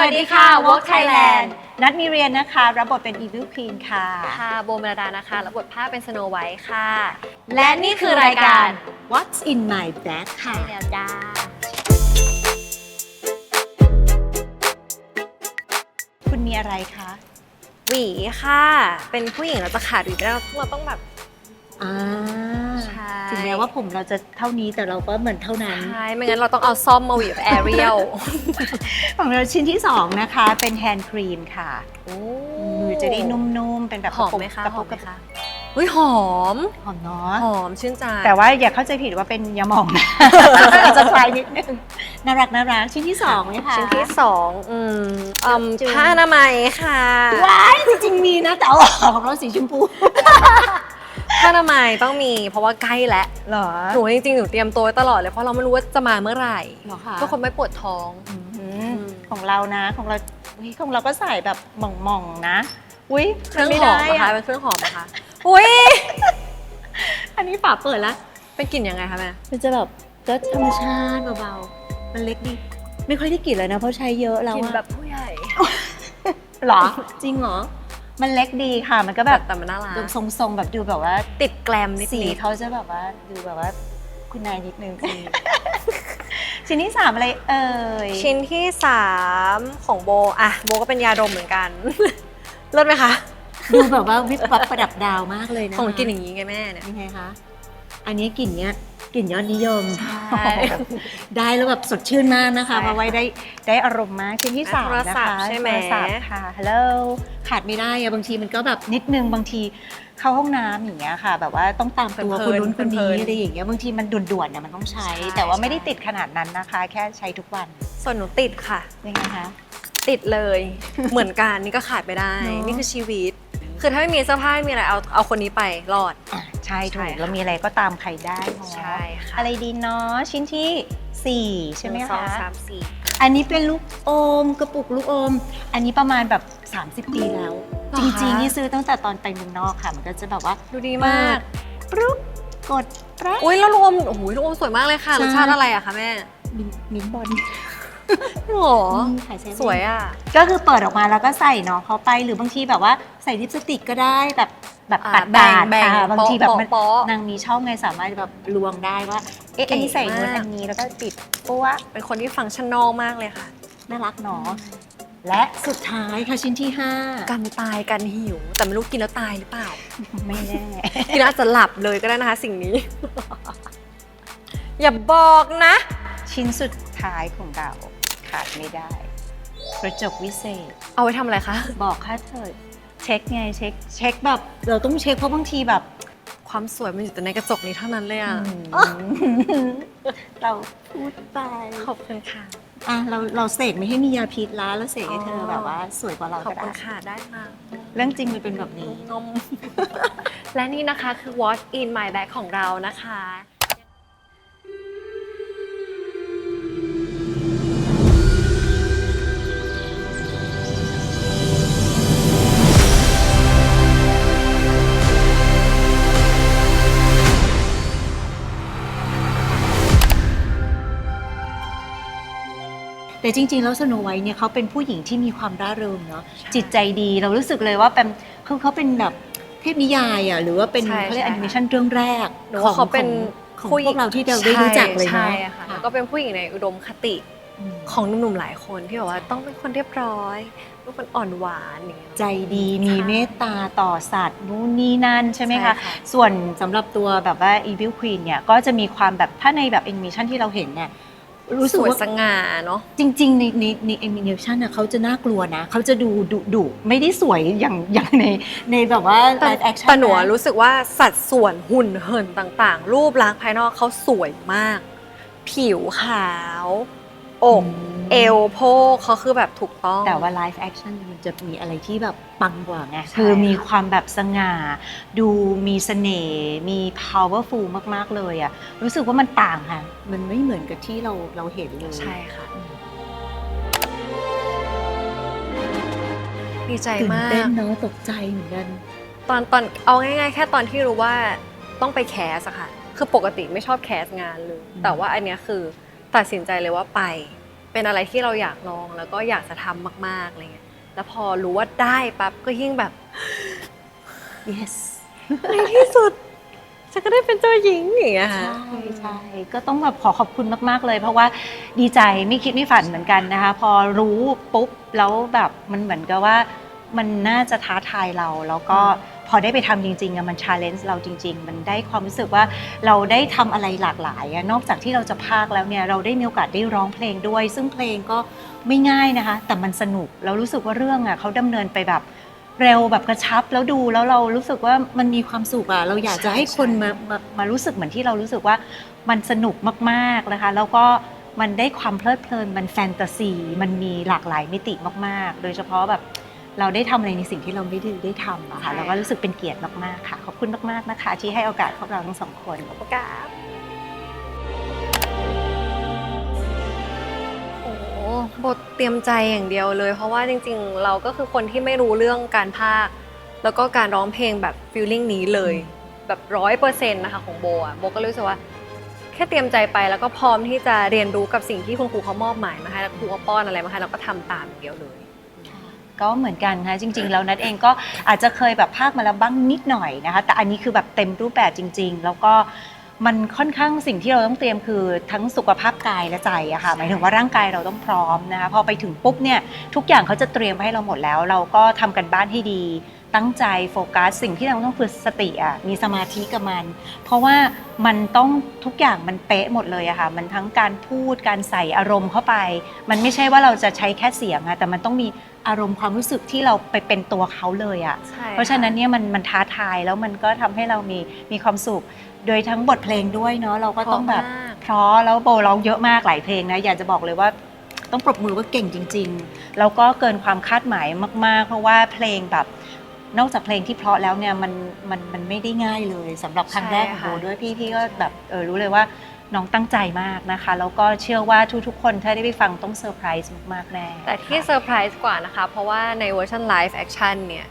วัสดีค่ะ Work Thailand นัดมีเรียนนะคะ รับบทเป็น Evil Queen ค่ะ ค่ะโบเมลดานะคะรับบทภาพเป็นสโนไวท์ค่ะ และนี่คือรายการ What's in my bag ค่ะ ใช่แล้วจ้า คุณมีอะไรคะหวีค่ะ เป็นผู้หญิงเราจะขาดหวีไม่ได้เราต้องแบบ อ่าใช่ ถึงแม้ว่าผมเราจะเท่านี้แต่เราก็เหมือนเท่านั้น ใช่ ไม่งั้นเราต้องเอาซ่อมมาหวีแบบแอเรียลของเราชิ้นที่2นะคะเป็นแฮนด์ครีมค่ะมือจะได้นุ่มๆ เป็นแบบหอมไหมคะกระหปุอกมกไหมกระปุกคะอุ้ยหอม หอมเนาะหอมชื่นใจ แต่ว่าอย่าเข้าใจผิดว่าเป็นยาหม่องนะจะคลายนิดนึงน่ารักน่ารักชิ้นที่สองเลยค่ะชิ้นที่สองอืมอืมจุ๊บผ้าอนามัยค่ะว้ายจริงๆมีนะแต่เอาออกของเราสีชมพู ผ้าอนามัยต้องมีเพราะว่าใกล้แล้วเหรอหนูจริงๆ หนูเตรียมตัวไว้ตลอดเลยเพราะเราไม่รู้ว่าจะมาเมื่อไหร่เหรอคะเพื่อคนไม่ปวดท้องอืมของเรานะของเราอุ๊ยของเราก็ใส่แบบหม่องๆนะ อุ้ยเครื่องไม่หอได้มนะคะอะเป็นเครื่องหอมนะคะอุ้ยอันนี้ฝาเปิดแล้ว เป็นกลิ่นยังไงคะแม่มันจะแบบก็ธรรมชาติเบาๆ มันเล็กดี ไม่ค่อยได้กลิ่นเลยนะเพราะใช้เยอะแล้วกลิ่นอะแบบผู้ใหญ่หรอ จริงเหรอ มันเล็กดีค่ะ มันก็แบแบบบแต่มันน่ารักทรงๆแบบดูแบบว่าติดแกลมนิดสีนิดเขาจะแบบว่าดูแบบว่าคุณนายนิดนึง ชิ้นที่สามอะไรเอ่ยชิ้นที่สามของโบอะโบก็เป็นยาดมเหมือนกัน เลิศไหมคะ ดูแบบว่าวิบวับประดับดาวมากเลยนะของกินอย่างนี้ไงแม่เนี่ยยังไงคะ อันนี้กลิ่นเนี้ย กลิ่นยอดนิยม ใช่ ได้แล้วแบบสดชื่นมากนะคะใช่ค่ะมาไว้ได้ได้อารมณ์มากชิ้นที่สามโทรนะศัพคะท์ใช่ไหม โทรศัพท์ค่ะฮัลโหลขาดไม่ได้อะบางทีมันก็แบบนิดนึงบางทีเข้าห้องน้ำอย่างเงี้ยค่ะ แบบว่าต้องตามตัวคนนู้นคนนี้อะไรอย่างเงี้ยบางทีมันด่วนๆเนี่ยมันต้องใช้แต่ว่าไม่ได้ติดขนาดนั้นนะคะ แค่ใช้ทุกวันส่วนหนูติดค่ะ ยังไงคะ ติดเลย เหมือนกันนี่ก็ขาดไม่ได้ เนอะ นี่คือชีวิต คือถ้าไม่มีเสื้อผ้าไม่มีอะไรเอาเอาคนนี้ไปรอดอะใช่ถูใช่กค่ะเรามีอะไรก็ตามใครได้เนอะใช่ค่ะ อะไรดีเนาะชิ้นที่สี่ใช่ไหมนึ่งสองคะ สามสี่อันนี้เป็นลูกอมกระปุกลูกอม อันนี้ประมาณแบบ 30 ปีแล้ว จริงๆ นี่ซื้อตั้งแต่ตอนไปเมืองนอกค่ะ มันก็จะแบบว่าดูดีมาก ปรุ๊บกดแป๊บ อุ้ยแล้วลูกอมโอ้โหลูกอมสวยมากเลยค่ะใช่ รสชาติอะไรอะคะแม่ มินมินท์บอล โอ้โหนี่ค่ะเซเนสวยอะก็คือเปิดออกมาแล้วก็ใส่น้องเขาไปหรือบางทีแบบว่าใส่ลิปสติกก็ได้แบบแบบอ่าตัดแบ่งตัดแบ่งอ่าบางทีแบบมันโป๊ะนางมีช่องไงสามารถแบบลวงได้ว่าเอ๊ะอันนี้ใส่นู้นเก๋มากอันนี้แล้วก็ปิดปั๊วเป็นคนที่ฟังก์ชันนอลมากเลยค่ะ น่ารักเนาะและสุดท้ายค่ะชิ้นที่ห้ากันตายกันหิว แต่ไม่รู้กินแล้วตายหรือเปล่า ไม่แน่ กินแล้วอาจจะหลับเลยก็ได้นะคะสิ่งนี้ อย่าบอกนะ ชิ้นสุดท้ายของเรา ขาดไม่ได้ กระจกวิเศษ เอาไว้ทำอะไรคะ บอกค่าเถิดเช็คไงเช็คเช็คแบบ เราต้องเช็คเพราะบางทีแบบความสวยมันอยู่แต่ในกระจกนี้เท่านั้นเลยอะอืมเราพูดไปขอบคุณค่ะ อะเราเราเสกไม่ให้มียาพิษแล้วแล้วเสกให้เธออ๋อแบบว่าสวยกว่าเราขอบก็คุได้ณค่ะได้ค่ะเรื่องจริงมันเป็นแบบนี้ นม และนี่นะคะคือ What in my bag ของเรานะคะ แต่จริง ๆ แล้วสโนไวท์เนี่ยเขาเป็นผู้หญิงที่มีความร่าเริงเนาะจิตใจดีเรารู้สึกเลยว่าเป็นคือเขาเป็นแบบเทพนิยายอะหรือว่าเป็นใช่เขาเรียกใช่แอนิเมชันเรื่องแรกหนูว่าเขาเป็นของผู้หญิพวกเราที่เราได้รู้จักเลยใช่เนาะใช่ค่ะแล้วก็เป็นผู้หญิงในอุดมคติอืมของหนุ่มๆหลายคนที่แบบว่าต้องเป็นคนเรียบร้อยเป็นคนอ่อนหวานอย่างเงี้ย ใจดีมีเมตตาต่อสัตว์นู่นนี่นั่นใช่ไหมใช่คะค่ะส่วนสำหรับตัวแบบว่า Evil Queen เนี่ยก็จะมีความแบบถ้าในแบบแอนิเมชันที่เราเห็นเนี่ย รู้สสึกวยว่าสง่าเนาะ จริง ๆ ในในในแอนิเมชันน่ะเขาจะน่ากลัวนะ เขาจะดูดุดุไม่ได้สวยอย่างอย่างในในแบบว่า แต่ live action แต่หนูอะนะรู้สึกว่าสัดส่วนหุ่นเหินต่างๆ รูปลักษณ์ภายนอกเขาสวยมาก ผิวขาว อกมเอวโพกเขาคือแบบถูกต้อง แต่ว่า live action มันจะมีอะไรที่แบบปังกว่าไงใช่คือมีความแบบสง่า ดูมีเสน่ห์ มี powerful มาก ๆ เลยอะรู้สึกว่ามันต่างค่ะ มันไม่เหมือนกับที่เราเราเห็นเลย ใช่ค่ะอืมดีใจตื่นมากเต้นเนาะตกใจเหมือนกัน ตอนตอนเอาง่าย ๆ แค่ตอนที่รู้ว่าต้องไปแคสอะค่ะ คือปกติไม่ชอบแคสงานเลยอืมแต่ว่าอันเนี้ยคือ ตัดสินใจเลยว่าไปไป เป็นอะไรที่เราอยากลองแล้วก็อยากจะทำมากๆอะไรเงี้ยแล้วพอรู้ว่าได้ปั๊บก็ยิ่งแบบ yes ในที่สุดฉันก็ได้เป็นเจ้าหญิงอย่างเงี้ยใช่ค่ะใช่ก็ต้องแบบขอขอบคุณมากๆเลย เพราะว่าดีใจไม่คิดไม่ฝันเหมือนกันนะคะ พอรู้ปุ๊บแล้วแบบมันเหมือนกับว่า มันน่าจะท้าทายเราแล้วก็ พอได้ไปทำจริงๆอะมันชาเลนจ์เราจริง ๆ มันได้ความรู้สึกว่าเราได้ทำอะไรหลากหลายอะนอกจากที่เราจะพากย์แล้วเนี่ยเราได้มีโอกาสได้ร้องเพลงด้วย ซึ่งเพลงก็ไม่ง่ายนะคะ แต่มันสนุกเรารู้สึกว่าเรื่องอะเขาดำเนินไปแบบเร็วแบบกระชับแล้วดูแล้วเรารู้สึกว่ามันมีความสุขอะเราอยากจะให้คนมามามารู้สึกเหมือนที่เรารู้สึกว่ามันสนุกมากๆนะคะ แล้วก็มันได้ความเพลิดเพลินมันแฟนตาซี มันมีหลากหลายมิติมาก ๆ โดยเฉพาะแบบ เราได้ทำอะไรในสิ่งที่เราไม่ได้ได้ทำอะค่ะใช่ เราก็รู้สึกเป็นเกียรติมากๆค่ะ ขอบคุณมากๆนะคะ ที่ให้โอกาสพวกเราทั้งสองคนโอกาสโอ้โหบทเตรียมใจอย่างเดียวเลย เพราะว่าจริงๆ เราก็คือคนที่ไม่รู้เรื่องการพากย์แล้วก็การร้องเพลงแบบฟีลลิ่งนี้เลย แบบร้อยเปอร์เซ็นต์นะคะของโบอะโบก็รู้สึกว่า แค่เตรียมใจไปแล้วก็พร้อมที่จะเรียนรู้กับสิ่งที่คุณครูเขามอบหมายมาให้แล้วครูเขาป้อนอะไรมาให้เราก็ทำตามอย่างเดียวเลย ก็เหมือนกันค่ะจริง ๆ แล้วนัดเองก็อาจจะเคยแบบภาคมาแล้วบ้างนิดหน่อยนะคะ แต่อันนี้คือแบบเต็มรูปแบบจริง ๆ แล้วก็มันค่อนข้างสิ่งที่เราต้องเตรียมคือทั้งสุขภาพกายและใจอะค่ะหมายถึงว่าร่างกายเราต้องพร้อมนะคะพอไปถึงปุ๊บเนี่ยทุกอย่างเขาจะเตรียมไว้ให้เราหมดแล้ว เราก็ทำกันบ้านให้ดี ตั้งใจโฟกัส สิ่งที่เราต้องฝึกสติอะมีสมาธิกับมัน เพราะว่ามันต้องทุกอย่างมันเป๊ะหมดเลยอะค่ะมันทั้งการพูดการใส่อารมณ์เข้าไป มันไม่ใช่ว่าเราจะใช้แค่เสียงอะแต่มันต้องมีอารมณ์ความรู้สึกที่เราไปเป็นตัวเขาเลยอะใช่เพราะฉะนั้นเนี่ยมันมันท้าทายแล้วมันก็ทำให้เรามีมีความสุข โดยทั้งบทเพลงด้วยเนาะเราก็ต้องแบบเพราะแล้วโบร้องเยอะมากหลายเพลงนะอยากจะบอกเลยว่าต้องปรบมือว่าเก่งจริง ๆ แล้วก็เกินความคาดหมายมาก ๆ เพราะว่าเพลงแบบ นอกจากเพลงที่เพราะแล้วเนี่ยมันมันมันไม่ได้ง่ายเลยสำหรับครั้งแรกของโบด้วยพี่พี่ก็แบบเออรู้เลยว่าน้องตั้งใจมากนะคะ แล้วก็เชื่อว่าทุกๆ คนถ้าได้ไปฟังต้องเซอร์ไพรส์มากๆแน่แต่ที่เซอร์ไพรส์กว่านะคะ เพราะว่าในเวอร์ชันไลฟ์แอคชั่นเนี่ย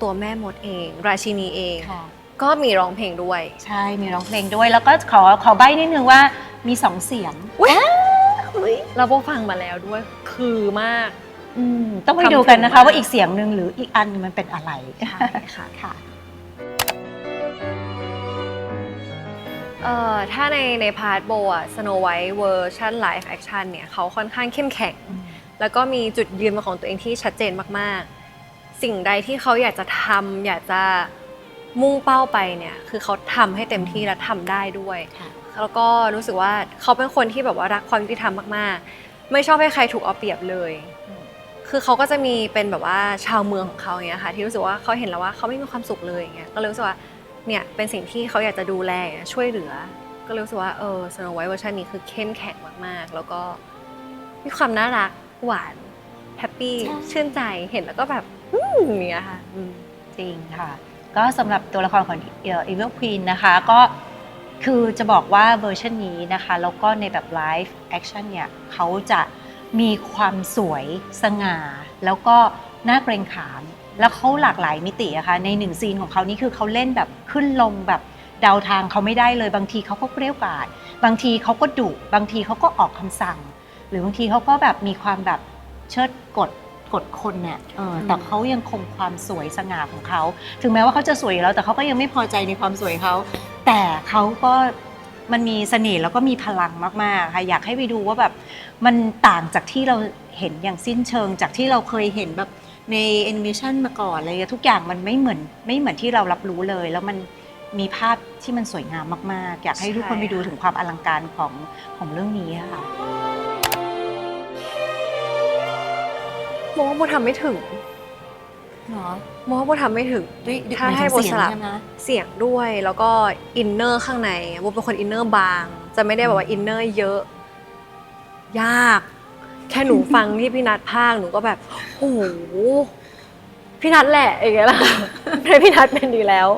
ตัวแม่มดเอง ราชินีเองค่ะก็มีร้องเพลงด้วย ใช่มีร้องเพลงด้วย แล้วก็ขอขอใบ้นิดนึงว่ามีสองเสียงเราโบฟังมาแล้วด้วย คือมาก อืมต้องไปดูกันนะคะทำถึงมากว่าอีกเสียงหนึ่งหรืออีกอันหนึ่งมันเป็นอะไรใช่ค่ะค่ะเอ่อถ้าในในพาร์ทโบอะสโนไวท์เวอร์ชันไลฟ์แอคชั่นเนี่ยเขาค่อนข้างเข้มแข็ง แล้วก็มีจุดยืนเป็นของตัวเองที่ชัดเจนมากๆ สิ่งใดที่เขาอยากจะทำอยากจะมุ่งเป้าไปเนี่ยคือเขาทำให้เต็มที่และทำได้ด้วยค่ะแล้วก็รู้สึกว่าเขาเป็นคนที่แบบว่ารักความยุติธรรมมากๆ ไม่ชอบให้ใครถูกเอาเปรียบเลย คือเขาก็จะมีเป็นแบบว่าชาวเมืองของเขาอย่างเงี้ยค่ะที่รู้สึกว่าเขาเห็นแล้วว่าเขาไม่มีความสุขเลยอย่างเงี้ยก็เลยรู้สึกว่าเนี่ยเป็นสิ่งที่เขาอยากจะดูแลช่วยเหลือ ก็เลยรู้สึกว่าเออสโนไวท์เวอร์ชันนี้คือเข้มแข็งมากๆ แล้วก็มีความน่ารักหวานแฮปปี้ชื่นใจเห็นแล้วก็แบบอืมอย่างเงี้ยค่ะจริงค่ะ ก็สำหรับตัวละครของเอ่อ Evil Queen นะคะก็คือจะบอกว่าเวอร์ชันนี้นะคะ แล้วก็ในแบบไลฟ์แอคชั่นเนี่ยเขาจะ มีความสวยสง่า แล้วก็น่าเกรงขาม แล้วเขาหลากหลายมิติอะค่ะในหนึ่งซีนของเขานี่คือเขาเล่นแบบขึ้นลงแบบเดาทางเขาไม่ได้เลยบางทีเขาก็เกรี้ยวกราด บางทีเขาก็ดุบางทีเขาก็ออกคำสั่ง หรือบางทีเขาก็แบบมีความแบบเชิดกดกดคนเนี่ยเออแต่เขายังคงความสวยสง่าของเขา ถึงแม้ว่าเขาจะสวยอยู่แล้วแต่เขาก็ยังไม่พอใจในความสวยเขา แต่เขาก็ มันมีเสน่ห์แล้วก็มีพลังมากๆค่ะอยากให้ไปดูว่าแบบมันต่างจากที่เราเห็นอย่างสิ้นเชิง จากที่เราเคยเห็นแบบในแอนิเมชันมาก่อนอะไรเงี้ยทุกอย่างมันไม่เหมือนไม่เหมือนที่เรารับรู้เลย แล้วมันมีภาพที่มันสวยงามมากๆ อยากให้ทุกคนใช่ไปดูถึงความอลังการของของเรื่องนี้ค่ะโมว่าโบทำไม่ถึง เนาะโมว่าโบทำไม่ถึง ด้วยถ้าให้บทสลับใช่ไหมเสียงด้วยแล้วก็อินเนอร์ข้างในโบเป็นคนอินเนอร์บาง จะไม่ได้แบบว่าอินเนอร์เยอะ ยาก แค่หนูฟังที่พี่นัทพากย์หนูก็แบบโอ้โหพี่นัทแหละอย่างเงี้ยล่ะ ให้พี่นัทเป็นดีแล้ว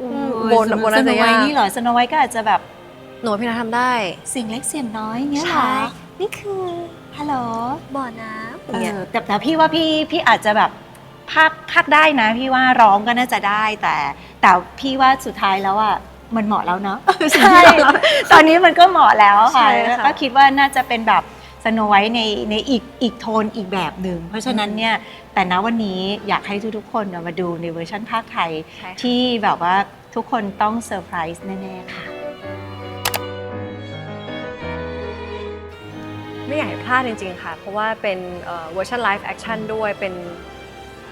อืมโบนโบสน่าโนจะไวยากท์นี่เหรอสโนไวท์ก็อาจจะแบบหนูว่าพี่นัททำได้ เสียงเล็กเสียงน้อยเงี้ยเหรใช่อนี่คือฮัลโหลบ่อน้ำเออย่างเงี้ย อแต่แต่พี่ว่าพี่พี่อาจจะแบบ ภาคภาคได้นะ พี่ว่าร้องก็น่าจะได้แต่แต่พี่ว่าสุดท้ายแล้วอะมันเหมาะแล้วเนาะใช่ตอนนี้มันก็เหมาะแล้วค่ะใช่ค่ะแล้วก็คิดว่าน่าจะเป็นแบบสโนไว้ในในอีกอีกโทนอีกแบบหนึ่งเพราะฉะนั้นเนี่ยแต่ณวันนี้อยากให้ทุกๆคนเนี่ยมาดูในเวอร์ชันภาคไทยใช่ค่ะที่แบบว่าทุกคนต้องเซอร์ไพรส์แน่ๆค่ะ ไม่อยากให้พลาดจริงๆค่ะ เพราะว่าเป็นเอ่อเวอร์ชันไลฟ์แอคชั่นด้วยเป็น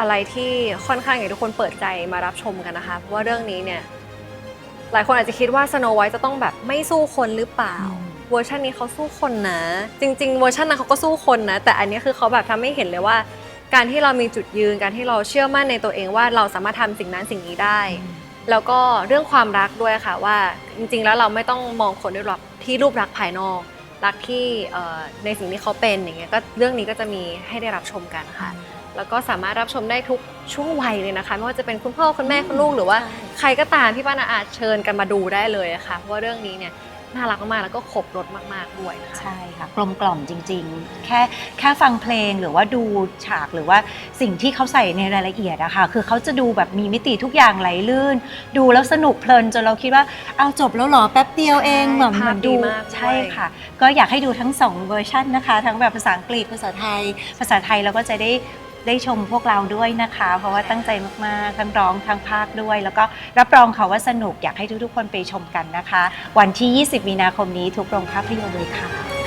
อะไรที่ค่อนข้างอยากให้ทุกคนเปิดใจมารับชมกันนะคะเพราะว่าเรื่องนี้เนี่ยหลายคนอาจจะคิดว่าสโนไวท์จะต้องแบบไม่สู้คนหรือเปล่าอืมเวอร์ชันนี้เขาสู้คนนะ จริง ๆ เวอร์ชันนั้นเขาก็สู้คนนะ แต่อันนี้คือเขาแบบทำให้เห็นเลยว่า การที่เรามีจุดยืนการที่เราเชื่อมั่นในตัวเองว่าเราสามารถทำสิ่งนั้นสิ่งนี้ได้ แล้วก็เรื่องความรักด้วยค่ะว่า จริง ๆ แล้วเราไม่ต้องมองคนด้วยรักที่รูปลักษณ์ภายนอกรักที่เอ่อในสิ่งที่เขาเป็นอย่างเงี้ยก็เรื่องนี้ก็จะมีให้ได้รับชมกันค่ะ แล้วก็สามารถรับชมได้ทุกช่วงวัยเลยนะคะ ไม่ว่าจะเป็นคุณพ่อคุณแม่คุณลูกหรือว่าใครก็ตามพี่ป้านาอาจเชิญกันมาดูได้เลยนะคะเพราะว่าเรื่องนี้เนี่ยน่ารักมากๆแล้วก็ครบรถมาก ๆ ด้วยนะคะใช่ค่ะกลมกล่อมจริง ๆ แค่แค่ฟังเพลงหรือว่าดูฉากหรือว่าสิ่งที่เขาใส่ในรายละเอียดอะค่ะ คือเขาจะดูแบบมีมิติทุกอย่างไหลลื่น ดูแล้วสนุกเพลินจนเราคิดว่าเอาจบแล้วเหรอแป๊บเดียวเองใช่เหมือนภาพเหมือนดูดีมากด้วยใช่ค่ะ ก็อยากให้ดูทั้งสองเวอร์ชันนะคะ ทั้งแบบภาษาอังกฤษภาษาไทย ภาษาไทยเราก็จะได้ ได้ชมพวกเราด้วยนะคะ เพราะว่าตั้งใจมากๆทั้งร้องทั้งภาคด้วย แล้วก็รับรองค่ะว่าสนุกอยากให้ทุกๆ คนไปชมกันนะคะ วันที่ 20 มีนาคมนี้ทุกโรงภาพยนตร์เลยค่ะ